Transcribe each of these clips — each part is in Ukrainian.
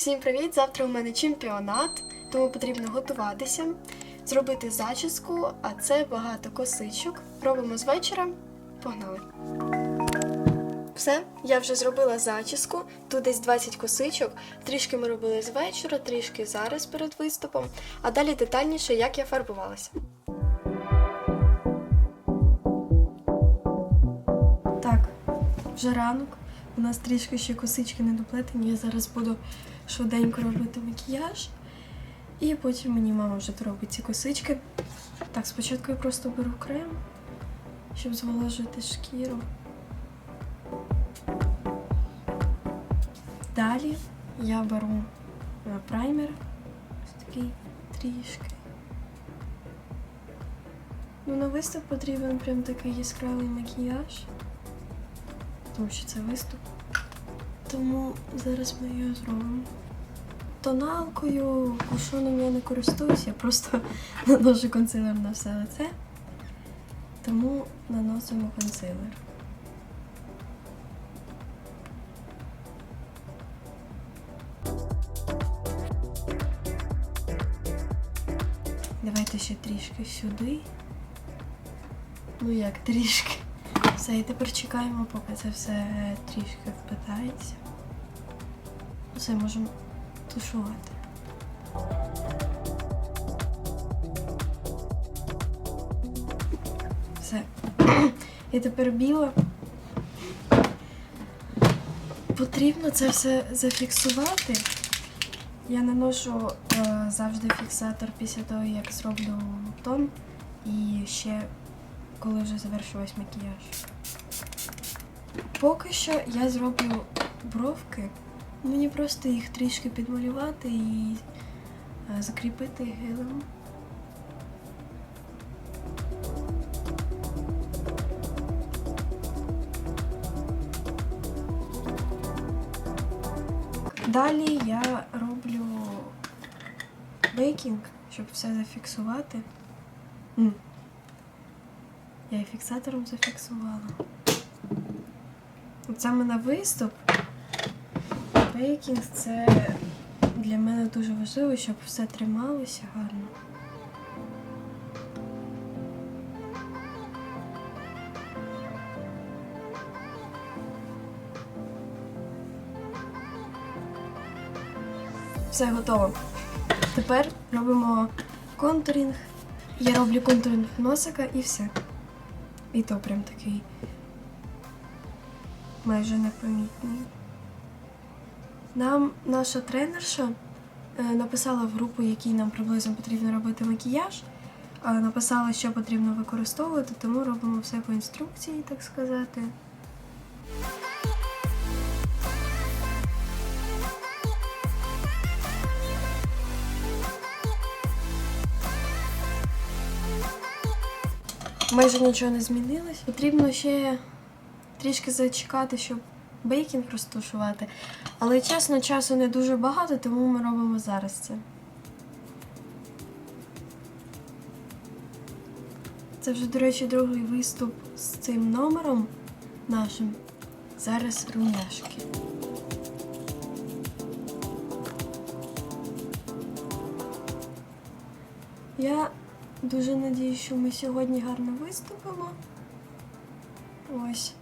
Всім привіт! Завтра у мене чемпіонат, тому потрібно готуватися, зробити зачіску, а це багато косичок. Робимо з вечора. Погнали! Все, я вже зробила зачіску. Тут десь 20 косичок. Трішки ми робили з вечора, трішки зараз перед виступом, а далі детальніше, як я фарбувалася. Так, вже ранок. У нас трішки ще косички не доплетені. Я зараз буду швиденько робити макіяж. І потім мені мама вже доробить ці косички. Так, спочатку я просто беру крем, щоб зволожити шкіру. Далі я беру е, праймер. Ось такий трішки. Ну, на виступ потрібен прям такий яскравий макіяж тому що це виступ. Тому зараз ми його зробимо. Тоналкою, кушоном я не користуюсь, я просто наношу консилер на все лице. Тому наносимо консилер. Давайте ще трішки сюди. Ну як трішки. Все, і тепер чекаємо, поки це все трішки впитається. Все, можемо тушувати. Все. І тепер біло. Потрібно це все зафіксувати. Я наношу е, завжди фіксатор після того, як зроблю тон. І ще коли вже завершу весь макіяж. Поки що я зроблю бровки. Мені просто їх трішки підмалювати і е, закріпити гелем. Далі я роблю бейкінг, щоб все зафіксувати. Я і фіксатором зафіксувала. Саме на виступ бейкінг це для мене дуже важливо, щоб все трималося гарно. Все готово. Тепер робимо контурінг. Я роблю контуринг носика і все. І то прям такий майже непомітний. Нам наша тренерша е, написала в групу, якій нам приблизно потрібно робити макіяж. Написала, що потрібно використовувати, тому робимо все по інструкції, так сказати. Майже нічого не змінилось. Потрібно ще трішки зачекати, щоб бейкінг розташувати. Але чесно, часу не дуже багато, тому ми робимо зараз це. Це вже, до речі, другий виступ з цим номером нашим. Зараз румяшки. Я дуже надію, що ми сьогодні гарно виступимо. Ось.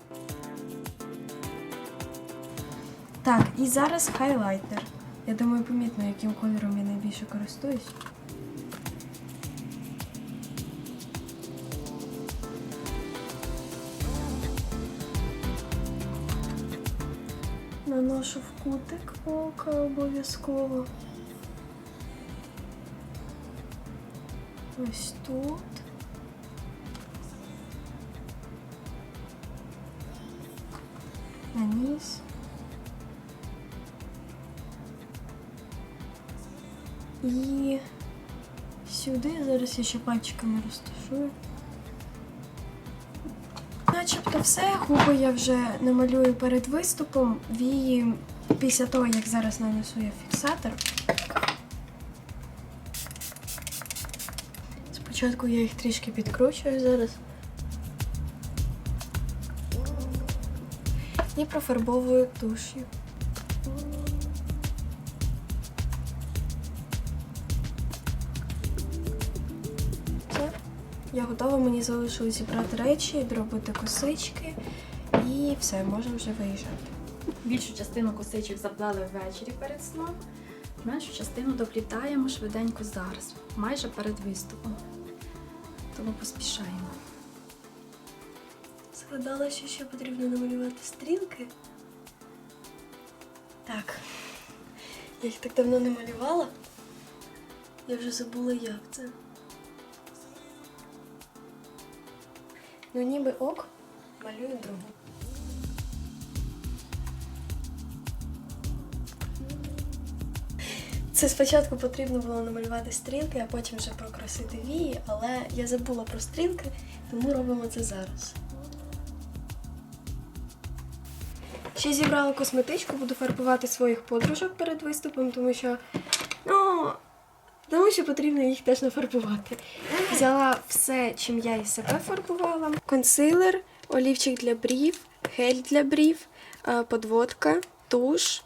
Так, і зараз хайлайтер. Я думаю, помітно, яким кольором я найбільше користуюсь. Наношу в кутик ока обов'язково. Ось тут. На низ. І сюди зараз я ще пальчиками розташую. Начебто все, губи я вже намалюю перед виступом. Вії після того, як зараз нанесу я фіксатор. Спочатку я їх трішки підкручую зараз. І профарбовую туш'ю. Я готова, мені залишилось зібрати речі, доробити косички і все, можемо вже виїжджати. Більшу частину косичок заплели ввечері перед сном, меншу частину доплітаємо швиденько зараз, майже перед виступом. Тому поспішаємо. Згадала, що ще потрібно намалювати стрілки. Так. Я їх так давно не малювала. Я вже забула, як це. Ну, ніби ок, малюю другу. Це спочатку потрібно було намалювати стрілки, а потім вже прокрасити вії, але я забула про стрілки, тому робимо це зараз. Ще зібрала косметичку, буду фарбувати своїх подружок перед виступом, тому що ну, тому що потрібно їх теж нафарбувати. Взяла все, чим я і себе фарбувала: консилер, олівчик для брів, гель для брів, е, подводка, туш,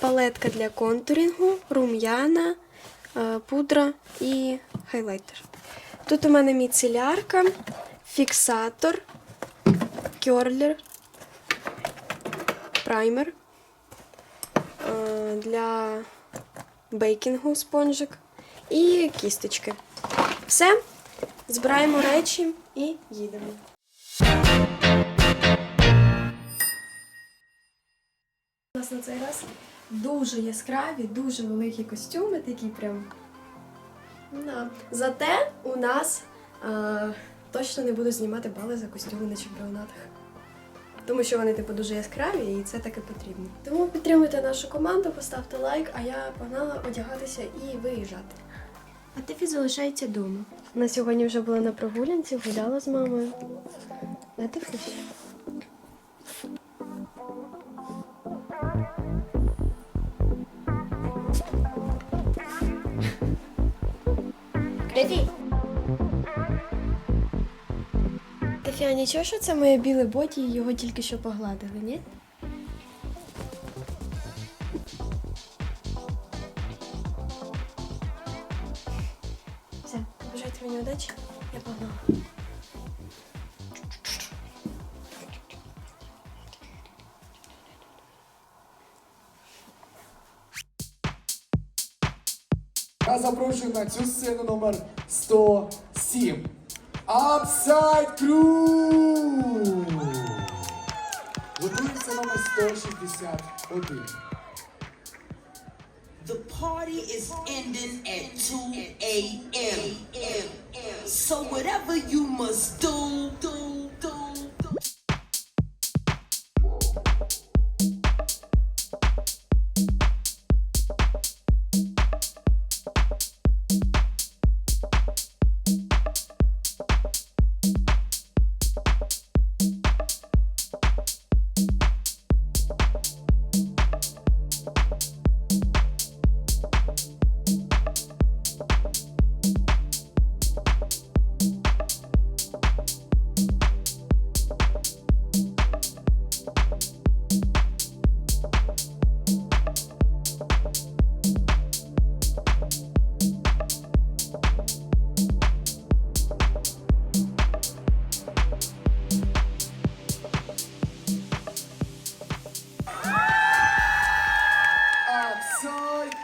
палетка для контурінгу, рум'яна, е, пудра і хайлайтер. Тут у мене міцелярка, фіксатор, кьорлер, праймер е, для бейкінгу спонжик і кісточки. Все, збираємо речі і їдемо. У нас на цей раз дуже яскраві, дуже великі костюми, такі прям. Да. Зате у нас е, точно не буду знімати бали за костюми на чемпіонатах. Тому що вони типу дуже яскраві і це таки потрібно. Тому підтримуйте нашу команду, поставте лайк, а я погнала одягатися і виїжджати. А Тефі залишається вдома. На сьогодні вже була на прогулянці, гуляла з мамою. Не Тефі? Тефі, Тефі, а нічого, що це моє біле боді і його тільки що погладили, ні? Я запрошую на цю сцену номер 107. Upside Crew! Готується номер 161. The party is ending at 2 a.m. So whatever you must do, do,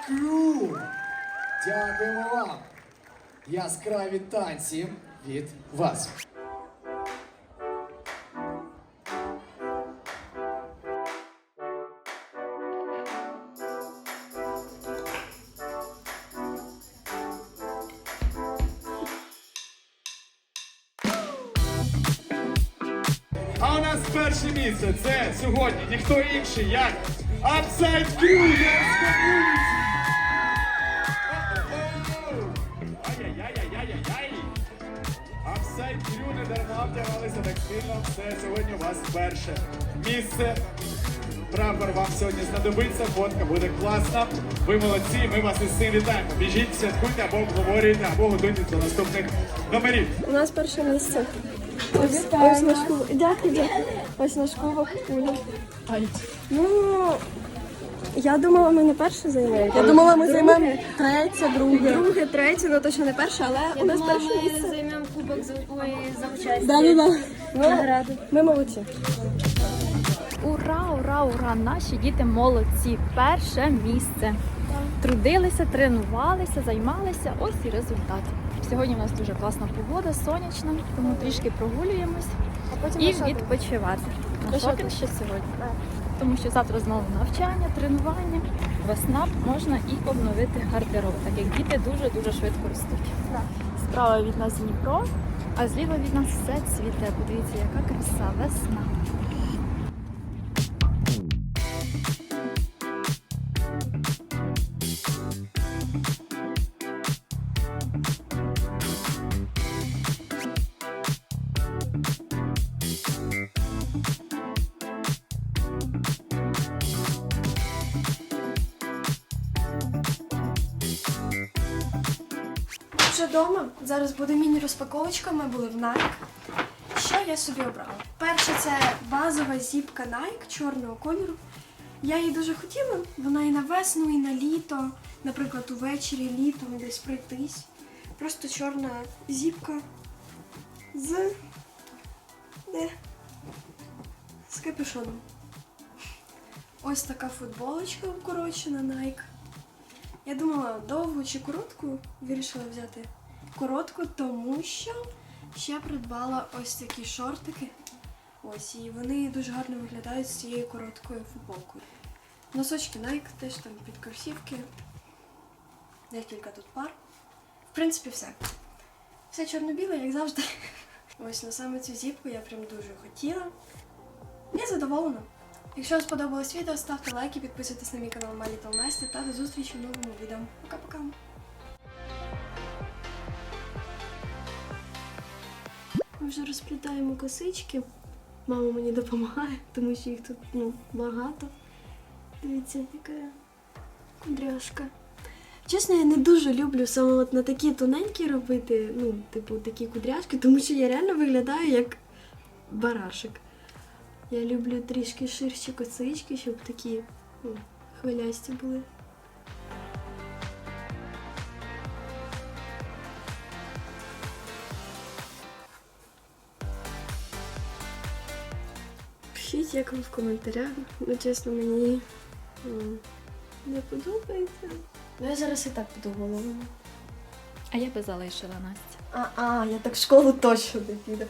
Crew! Дякуємо вам! Яскраві танці від вас. А нас перше місце це сьогодні ніхто інший, як Upside Crew Community. Сильно. Це сьогодні у вас перше місце. Прапор вам сьогодні знадобиться, фотка буде класна. Ви молодці, ми вас із цим вітаємо. Біжіть, святкуйте або обговорюйте, або готуйтесь до наступних номерів. У нас перше місце. Ось, ось наш кубок. Дякую, дякую. Ось наш кубок. Уля. Ну, я думала, ми не перше займемо. Я думала, ми займемо третє, друге. Друге, третє, ну точно не перше, але у нас перше місце. займемо кубок кубок за, ой, за участь. Да, да, да. Награду. Ми молодці. Ура, ура, ура! Наші діти молодці! Перше місце. Трудилися, тренувалися, займалися. Ось і результат. Сьогодні у нас дуже класна погода, сонячна, тому трішки прогулюємось і відпочивати. На шопінг ще сьогодні. Тому що завтра знову навчання, тренування, весна можна і обновити гардероб, так як діти дуже-дуже швидко ростуть. Справа від нас Дніпро, а зліва від нас все цвіте. Подивіться, яка краса, весна. Вдома. Зараз буде міні-розпаковочка. Ми були в Nike. Що я собі обрала? Перше, це базова зіпка Nike чорного кольору. Я її дуже хотіла. Вона і на весну, і на літо. Наприклад, увечері, літом десь пройтись. Просто чорна зіпка з. Де? З капюшоном. Ось така футболочка укорочена Nike. Я думала довгу чи коротку, вирішила взяти коротку, тому що ще придбала ось такі шортики. Ось, і вони дуже гарно виглядають з цією короткою футболкою. Носочки Nike теж там під кросівки. Декілька тут пар. В принципі, все. Все чорно-біле, як завжди. Ось на саме цю зіпку я прям дуже хотіла. Я задоволена. Якщо вам сподобалось відео, ставте лайки, підписуйтесь на мій канал My Настя та до зустрічі в новому відео. Пока-пока! Ми вже розплітаємо косички. Мама мені допомагає, тому що їх тут ну, багато. Дивіться, яка кудряшка. Чесно, я не дуже люблю саме от на такі тоненькі робити, ну, типу, такі кудряшки, тому що я реально виглядаю як барашек. Я люблю трішки ширші косички, щоб такі ну, хвилясті були. Пишіть, як вам в коментарях. Ну, чесно, мені не подобається. Ну, я зараз і так подумала. А я би залишила Настя. А, а, я так в школу точно не піду.